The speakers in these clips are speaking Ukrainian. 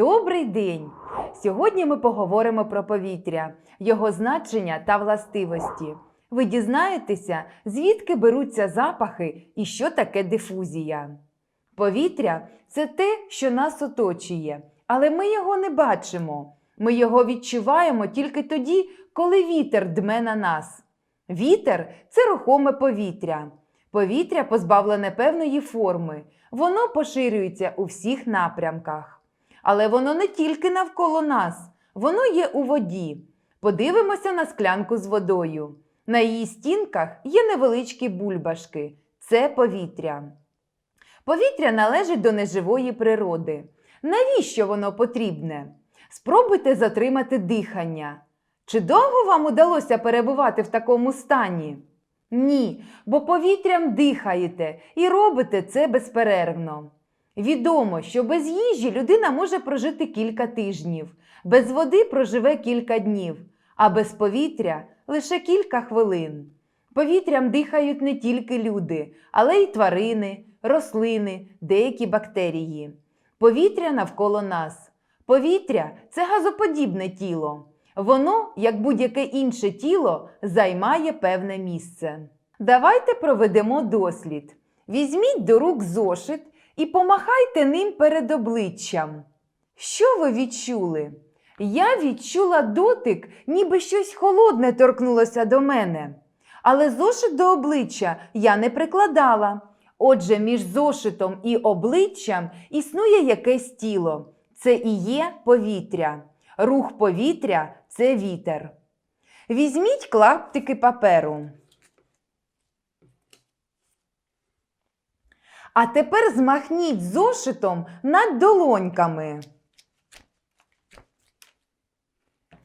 Добрий день! Сьогодні ми поговоримо про повітря, його значення та властивості. Ви дізнаєтеся, звідки беруться запахи і що таке дифузія. Повітря це те, що нас оточує, але ми його не бачимо. Ми його відчуваємо тільки тоді, коли вітер дме на нас. Вітер це рухоме повітря. Повітря позбавлене певної форми, воно поширюється у всіх напрямках. Але воно не тільки навколо нас, воно є у воді. Подивимося на склянку з водою. На її стінках є невеличкі бульбашки це повітря. Повітря належить до неживої природи. Навіщо воно потрібне? Спробуйте затримати дихання. Чи довго вам удалося перебувати в такому стані? Ні, бо повітрям дихаєте і робите це безперервно. Відомо, що без їжі людина може прожити кілька тижнів, без води проживе кілька днів, а без повітря лише кілька хвилин. Повітрям дихають не тільки люди, але й тварини, рослини, деякі бактерії. Повітря навколо нас. Повітря це газоподібне тіло. Воно, як будь-яке інше тіло, займає певне місце. Давайте проведемо дослід. Візьміть до рук зошит і помахайте ним перед обличчям. Що ви відчули? Я відчула дотик, ніби щось холодне торкнулося до мене. Але зошит до обличчя я не прикладала. Отже, між зошитом і обличчям існує якесь тіло. Це і є повітря. Рух повітря це вітер. Візьміть клаптики паперу. А тепер змахніть зошитом над долоньками.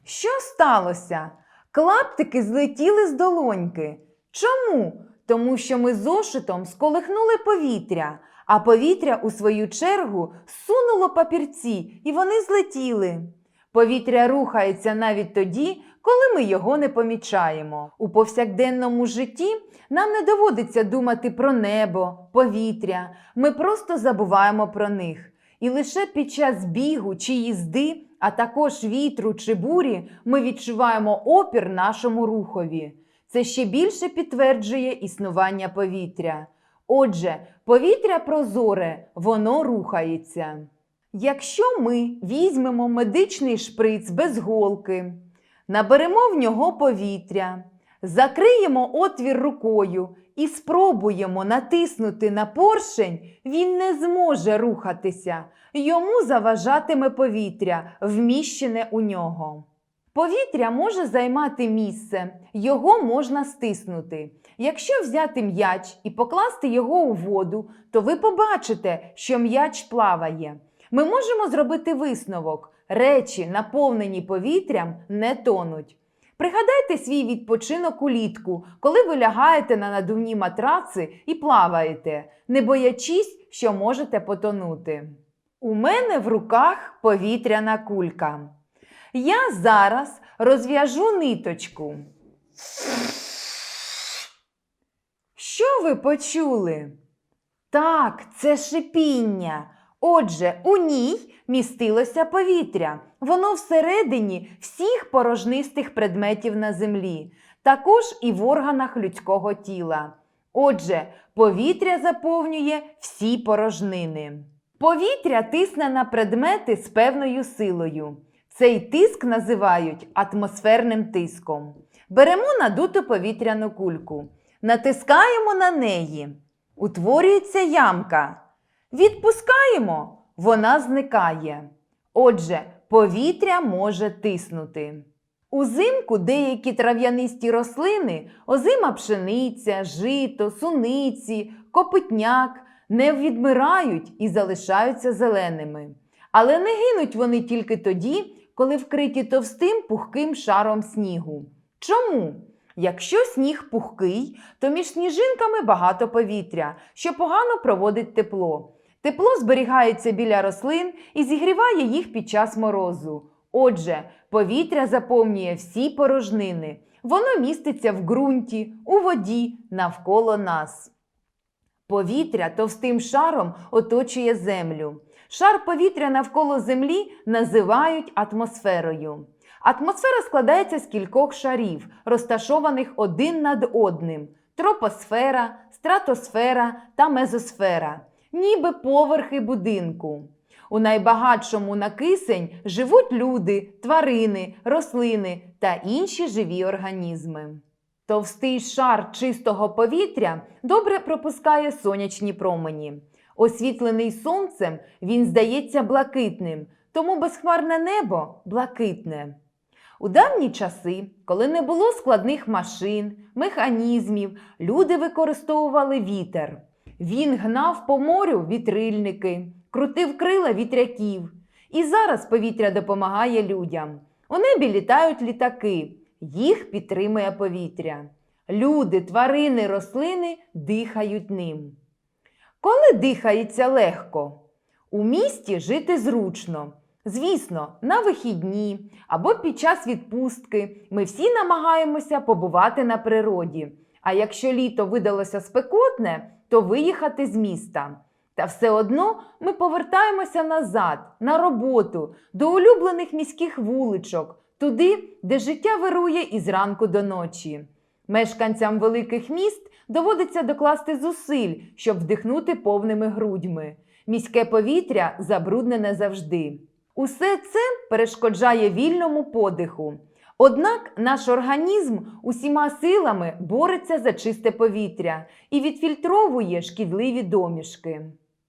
Що сталося? Клаптики злетіли з долоньки. Чому? Тому що ми зошитом сколихнули повітря, а повітря, у свою чергу, сунуло папірці, і вони злетіли. Повітря рухається навіть тоді, коли ми його не помічаємо. У повсякденному житті нам не доводиться думати про небо, повітря. Ми просто забуваємо про них. І лише під час бігу чи їзди, а також вітру чи бурі, ми відчуваємо опір нашому рухові. Це ще більше підтверджує існування повітря. Отже, повітря прозоре, воно рухається. Якщо ми візьмемо медичний шприц без голки, наберемо в нього повітря, закриємо отвір рукою і спробуємо натиснути на поршень, він не зможе рухатися, йому заважатиме повітря, вміщене у нього. Повітря може займати місце, його можна стиснути. Якщо взяти м'яч і покласти його у воду, то ви побачите, що м'яч плаває. Ми можемо зробити висновок: речі, наповнені повітрям, не тонуть. Пригадайте свій відпочинок улітку, коли ви лягаєте на надувні матраци і плаваєте, не боячись, що можете потонути. У мене в руках повітряна кулька. Я зараз розв'яжу ниточку. Що ви почули? Так, це шипіння. Отже, у ній містилося повітря. Воно всередині всіх порожнистих предметів на землі, також і в органах людського тіла. Отже, повітря заповнює всі порожнини. Повітря тисне на предмети з певною силою. Цей тиск називають атмосферним тиском. Беремо надуту повітряну кульку, натискаємо на неї. Утворюється ямка. Відпускаємо, вона зникає. Отже, повітря може тиснути. Узимку деякі трав'янисті рослини, озима пшениця, жито, суниці, копитняк не відмирають і залишаються зеленими. Але не гинуть вони тільки тоді, коли вкриті товстим пухким шаром снігу. Чому? Якщо сніг пухкий, то між сніжинками багато повітря, що погано проводить тепло. Тепло зберігається біля рослин і зігріває їх під час морозу. Отже, повітря заповнює всі порожнини. Воно міститься в ґрунті, у воді, навколо нас. Повітря товстим шаром оточує землю. Шар повітря навколо Землі називають атмосферою. Атмосфера складається з кількох шарів, розташованих один над одним: тропосфера, стратосфера та мезосфера, ніби поверхи будинку. У найбагатшому на кисень живуть люди, тварини, рослини та інші живі організми. Товстий шар чистого повітря добре пропускає сонячні промені. Освітлений сонцем, він здається блакитним, тому безхмарне небо блакитне. У давні часи, коли не було складних машин, механізмів, люди використовували вітер. Він гнав по морю вітрильники, крутив крила вітряків. І зараз повітря допомагає людям. У небі літають літаки, їх підтримує повітря. Люди, тварини, рослини дихають ним. Коли дихається легко? У місті жити зручно. Звісно, на вихідні або під час відпустки ми всі намагаємося побувати на природі. А якщо літо видалося спекотне, то виїхати з міста. Та все одно ми повертаємося назад, на роботу, до улюблених міських вуличок, туди, де життя вирує із ранку до ночі. Мешканцям великих міст доводиться докласти зусиль, щоб вдихнути повними грудьми. Міське повітря забруднене завжди. Усе це перешкоджає вільному подиху. Однак наш організм усіма силами бореться за чисте повітря і відфільтровує шкідливі домішки.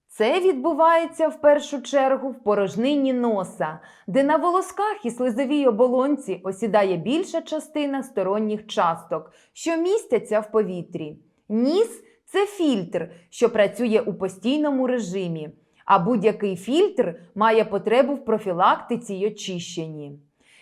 Це відбувається в першу чергу в порожнині носа, де на волосках і слизовій оболонці осідає більша частина сторонніх часток, що містяться в повітрі. Ніс це фільтр, що працює у постійному режимі, а будь-який фільтр має потребу в профілактиці й очищенні.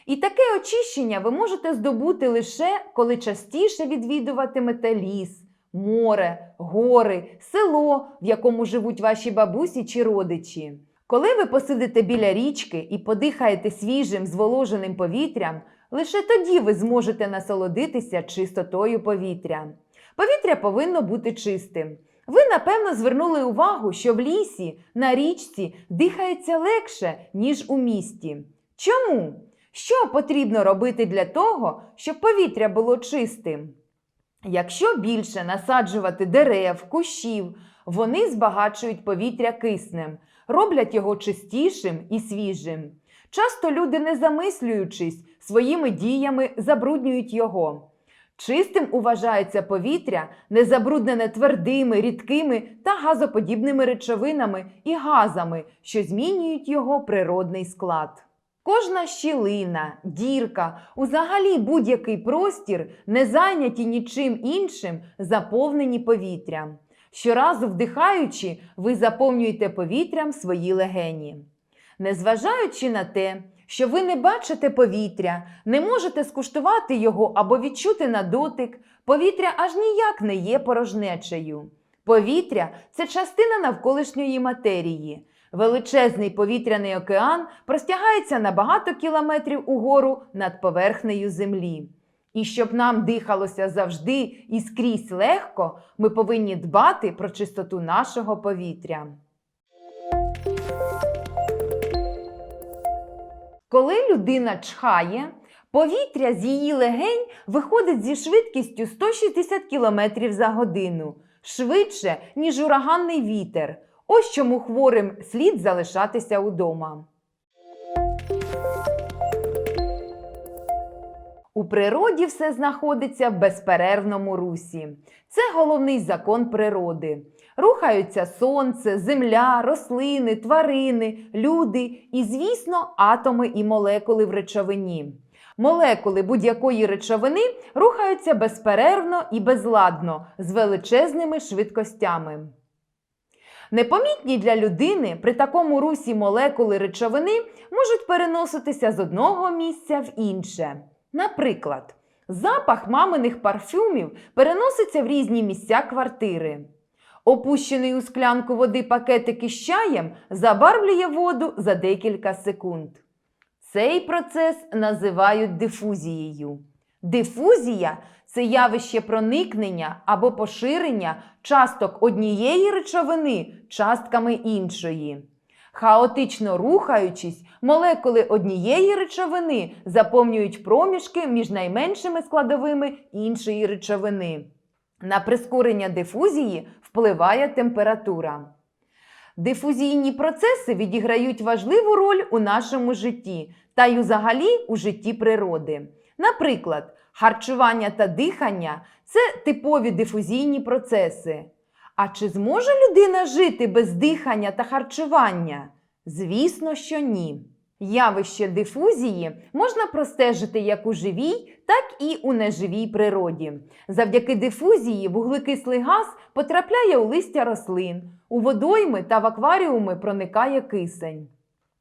І таке очищення ви можете здобути лише коли частіше відвідуватимете ліс, море, гори, село, в якому живуть ваші бабусі чи родичі. Коли ви посидите біля річки і подихаєте свіжим зволоженим повітрям, лише тоді ви зможете насолодитися чистотою повітря. Повітря повинно бути чистим. Ви, напевно, звернули увагу, що в лісі, на річці дихається легше, ніж у місті. Чому? Що потрібно робити для того, щоб повітря було чистим? Якщо більше насаджувати дерев, кущів, вони збагачують повітря киснем, роблять його чистішим і свіжим. Часто люди, не замислюючись, своїми діями забруднюють його. Чистим вважається повітря, не забруднене твердими, рідкими та газоподібними речовинами і газами, що змінюють його природний склад. Кожна щілина, дірка, узагалі будь-який простір, не зайняті нічим іншим, заповнені повітрям. Щоразу вдихаючи, ви заповнюєте повітрям свої легені. Незважаючи на те, що ви не бачите повітря, не можете скуштувати його або відчути на дотик, повітря аж ніяк не є порожнечею. Повітря це частина навколишньої матерії. Величезний повітряний океан простягається на багато кілометрів угору над поверхнею землі. І щоб нам дихалося завжди і скрізь легко, ми повинні дбати про чистоту нашого повітря. Коли людина чхає, повітря з її легень виходить зі швидкістю 160 км за годину, швидше, ніж ураганний вітер. Ось чому хворим слід залишатися удома. У природі все знаходиться в безперервному русі. Це головний закон природи. Рухаються сонце, земля, рослини, тварини, люди і, звісно, атоми і молекули в речовині. Молекули будь-якої речовини рухаються безперервно і безладно з величезними швидкостями. Непомітні для людини при такому русі молекули речовини можуть переноситися з одного місця в інше. Наприклад, запах маминих парфюмів переноситься в різні місця квартири. Опущений у склянку води пакетик із чаєм забарвлює воду за декілька секунд. Цей процес називають дифузією. Дифузія це явище проникнення або поширення часток однієї речовини частками іншої. Хаотично рухаючись, молекули однієї речовини заповнюють проміжки між найменшими складовими іншої речовини. На прискорення дифузії впливає температура. Дифузійні процеси відіграють важливу роль у нашому житті та й взагалі у житті природи. Наприклад, харчування та дихання це типові дифузійні процеси. А чи зможе людина жити без дихання та харчування? Звісно, що ні. Явище дифузії можна простежити як у живій, так і у неживій природі. Завдяки дифузії вуглекислий газ потрапляє у листя рослин, у водойми та в акваріуми проникає кисень.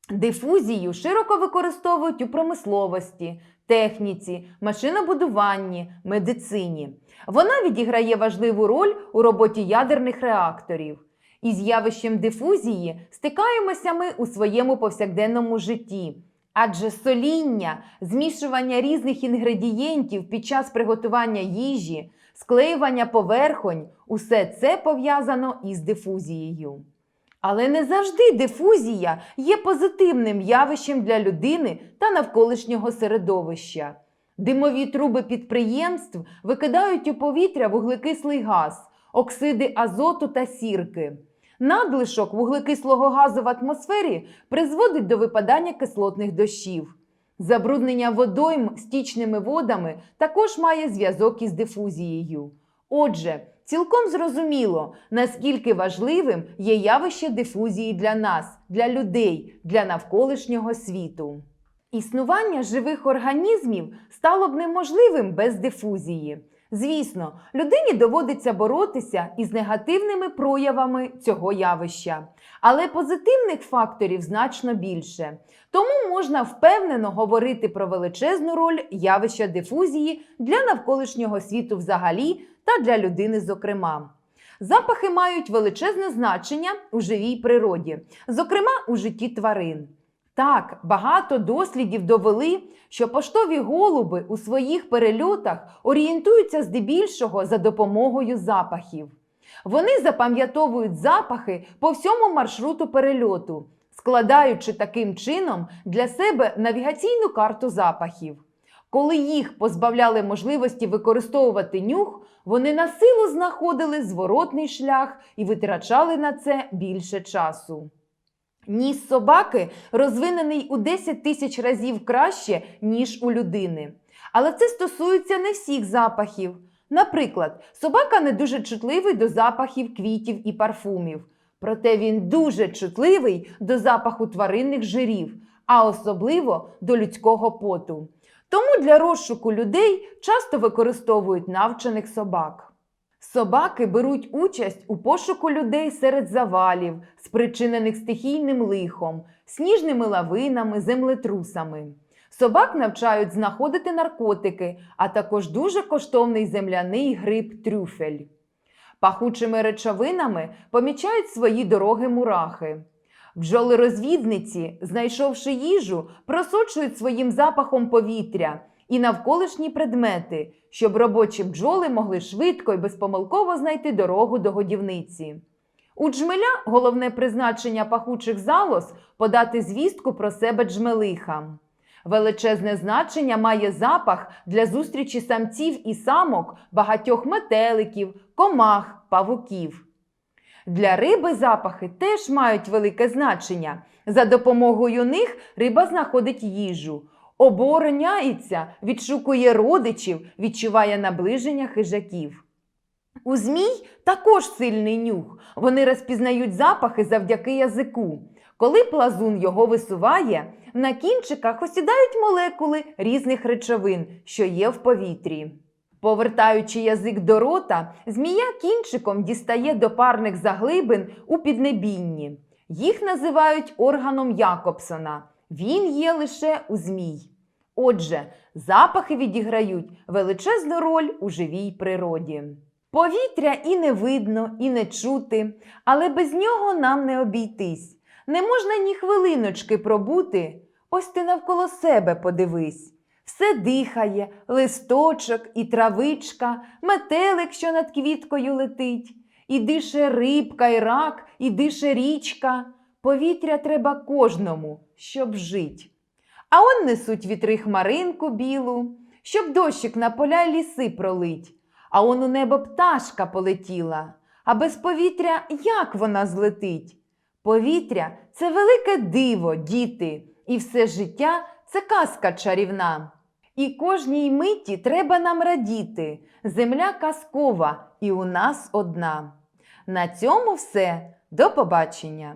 Дифузію широко використовують у промисловості, техніці, машинобудуванні, медицині. Вона відіграє важливу роль у роботі ядерних реакторів. Із явищем дифузії стикаємося ми у своєму повсякденному житті. Адже соління, змішування різних інгредієнтів під час приготування їжі, склеювання поверхонь усе це пов'язано із дифузією. Але не завжди дифузія є позитивним явищем для людини та навколишнього середовища. Димові труби підприємств викидають у повітря вуглекислий газ, оксиди азоту та сірки. Надлишок вуглекислого газу в атмосфері призводить до випадання кислотних дощів. Забруднення водойм стічними водами також має зв'язок із дифузією. Отже, цілком зрозуміло, наскільки важливим є явище дифузії для нас, для людей, для навколишнього світу. Існування живих організмів стало б неможливим без дифузії. Звісно, людині доводиться боротися із негативними проявами цього явища, але позитивних факторів значно більше. Тому можна впевнено говорити про величезну роль явища дифузії для навколишнього світу взагалі та для людини зокрема. Запахи мають величезне значення у живій природі, зокрема у житті тварин. Так, багато дослідів довели, що поштові голуби у своїх перельотах орієнтуються здебільшого за допомогою запахів. Вони запам'ятовують запахи по всьому маршруту перельоту, складаючи таким чином для себе навігаційну карту запахів. Коли їх позбавляли можливості використовувати нюх, вони на силу знаходили зворотний шлях і витрачали на це більше часу. Ніс собаки розвинений у 10 тисяч разів краще, ніж у людини. Але це стосується не всіх запахів. Наприклад, собака не дуже чутливий до запахів квітів і парфумів. Проте він дуже чутливий до запаху тваринних жирів, а особливо до людського поту. Тому для розшуку людей часто використовують навчених собак. Собаки беруть участь у пошуку людей серед завалів, спричинених стихійним лихом, сніжними лавинами, землетрусами. Собак навчають знаходити наркотики, а також дуже коштовний земляний гриб трюфель. Пахучими речовинами помічають свої дороги мурахи. Бджоли-розвідниці, знайшовши їжу, просочують своїм запахом повітря і навколишні предмети, щоб робочі бджоли могли швидко і безпомилково знайти дорогу до годівниці. У джмеля головне призначення пахучих залоз подати звістку про себе джмелихам. Величезне значення має запах для зустрічі самців і самок багатьох метеликів, комах, павуків. Для риби запахи теж мають велике значення. За допомогою них риба знаходить їжу, обороняється, відшукує родичів, відчуває наближення хижаків. У змій також сильний нюх. Вони розпізнають запахи завдяки язику. Коли плазун його висуває, на кінчиках осідають молекули різних речовин, що є в повітрі. Повертаючи язик до рота, змія кінчиком дістає до парних заглибин у піднебінні. Їх називають органом Якобсона. Він є лише у змій. Отже, запахи відіграють величезну роль у живій природі. Повітря і не видно, і не чути, але без нього нам не обійтись. Не можна ні хвилиночки пробути. Ось ти навколо себе подивись. Все дихає, листочок і травичка, метелик, що над квіткою летить, і дише рибка, і рак, і дише річка. Повітря треба кожному, щоб жить. А он несуть вітри хмаринку білу, щоб дощик на поля й ліси пролить. А он у небо пташка полетіла, а без повітря як вона злетить? Повітря це велике диво, діти, і все життя це казка чарівна. І кожній миті треба нам радіти. Земля казкова і у нас одна. На цьому все. До побачення!